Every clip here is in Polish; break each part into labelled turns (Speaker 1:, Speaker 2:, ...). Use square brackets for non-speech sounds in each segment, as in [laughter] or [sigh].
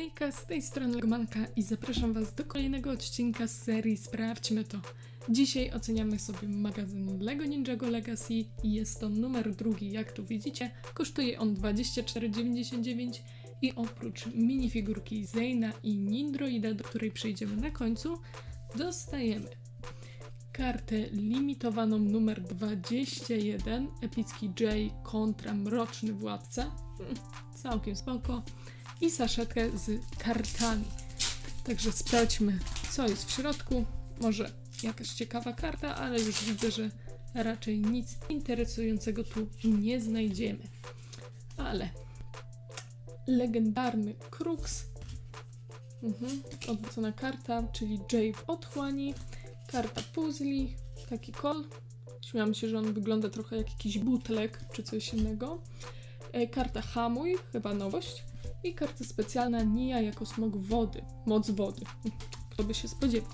Speaker 1: Hejka, z tej strony Legomanka i zapraszam Was do kolejnego odcinka z serii Sprawdźmy to. Dzisiaj oceniamy sobie magazyn LEGO Ninjago Legacy i jest to numer drugi, jak tu widzicie. Kosztuje on 24,99 i oprócz minifigurki Zayna i Nindroida, do której przejdziemy na końcu, dostajemy kartę limitowaną numer 21, epicki J kontra Mroczny Władca. Hmm, Całkiem spoko. I saszetkę z kartami. Także sprawdźmy, co jest w środku. Może jakaś ciekawa karta, ale już widzę, że raczej nic interesującego tu nie znajdziemy. Ale legendarny Krux. Mhm. Odwrócona karta, czyli J w otchłani. Karta puzli, taki kol. Śmiałam się, że on wygląda trochę jak jakiś butlek czy coś innego. E, Karta hamuj, chyba nowość. I karta specjalna Nia jako smog wody. Moc wody. Kto by się spodziewał.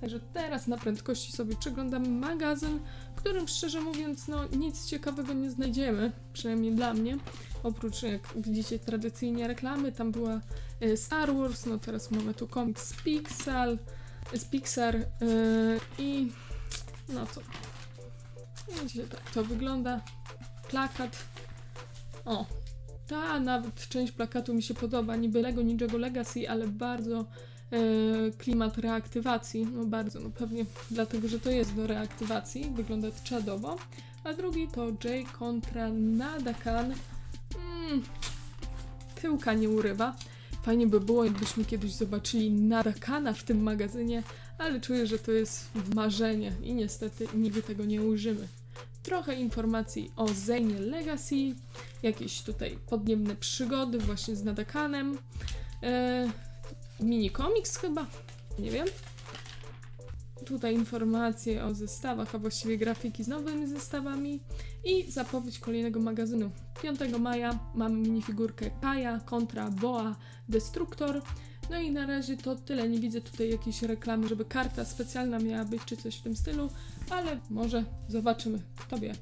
Speaker 1: Także teraz na prędkości sobie przeglądamy magazyn, w którym szczerze mówiąc, no nic ciekawego nie znajdziemy, przynajmniej dla mnie. Oprócz, jak widzicie, tradycyjnie reklamy, tam była e, Star Wars, no teraz mamy tu komiks z Z Pixar e, i no co. Widzicie, tak to wygląda. Plakat. O, ta nawet część plakatu mi się podoba, niby Lego Ninjago Legacy, ale bardzo e, klimat reaktywacji, no bardzo, no pewnie dlatego, że to jest do reaktywacji, wygląda czadowo. A drugi to J kontra Nadakan. Mm, tyłka nie urywa. Fajnie by było, jakbyśmy kiedyś zobaczyli Nadakana w tym magazynie, ale czuję, że to jest marzenie i niestety nigdy tego nie ujrzymy. Trochę informacji o Zane Legacy, jakieś tutaj podniebne przygody właśnie z Nadakanem, e, mini komiks chyba, nie wiem. Tutaj informacje o zestawach, a właściwie grafiki z nowymi zestawami i zapowiedź kolejnego magazynu. 5 maja mamy minifigurkę Kaja kontra Boa Destruktor. No i na razie to tyle. Nie widzę tutaj jakiejś reklamy, żeby karta specjalna miała być czy coś w tym stylu, ale może zobaczymy, kto wie.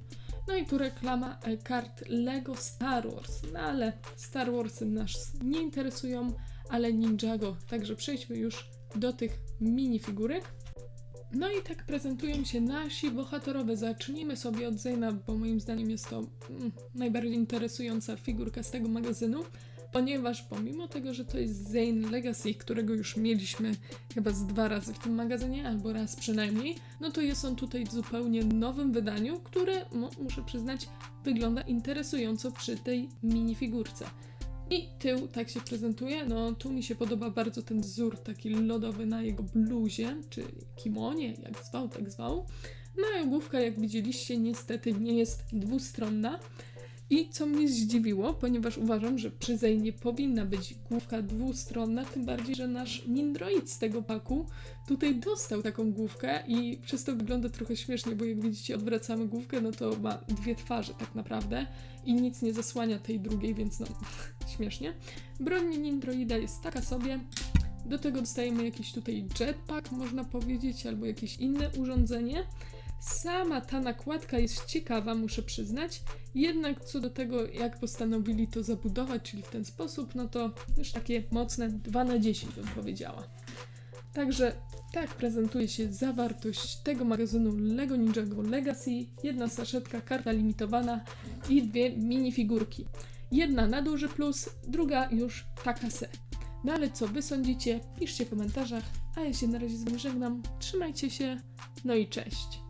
Speaker 1: No i tu reklama e, kart Lego Star Wars. No ale Star Warsy nas nie interesują, ale Ninjago. Także przejdźmy już do tych minifigurek. No i tak prezentują się nasi bohaterowie. Zacznijmy sobie od Zayna, bo moim zdaniem jest to mm, najbardziej interesująca figurka z tego magazynu, ponieważ pomimo tego, że to jest Zane Legacy, którego już mieliśmy chyba z dwa razy w tym magazynie, albo raz przynajmniej, no to jest on tutaj w zupełnie nowym wydaniu, które, no, muszę przyznać, wygląda interesująco przy tej minifigurce. I tył tak się prezentuje. No, tu mi się podoba bardzo ten wzór taki lodowy na jego bluzie, czy kimonie, jak zwał, tak zwał. No i główka, jak widzieliście, niestety nie jest dwustronna. I co mnie zdziwiło, ponieważ uważam, że przy Zejnie powinna być główka dwustronna, tym bardziej, że nasz Nindroid z tego paku tutaj dostał taką główkę i przez to wygląda trochę śmiesznie, bo jak widzicie odwracamy główkę, no to ma dwie twarze tak naprawdę i nic nie zasłania tej drugiej, więc no [laughs] śmiesznie. Broń Nindroida jest taka sobie. Do tego dostajemy jakiś tutaj jetpack, można powiedzieć, albo jakieś inne urządzenie. Sama ta nakładka jest ciekawa, muszę przyznać. Jednak co do tego, jak postanowili to zabudować, czyli w ten sposób, no to już takie mocne 2 na 10 bym powiedziała. Także tak prezentuje się zawartość tego magazynu LEGO Ninjago Legacy. Jedna saszetka, karta limitowana i dwie minifigurki. Jedna na duży plus, druga już taka se. No ale co wy sądzicie? Piszcie w komentarzach, a ja się na razie z wami żegnam. Trzymajcie się, no i cześć.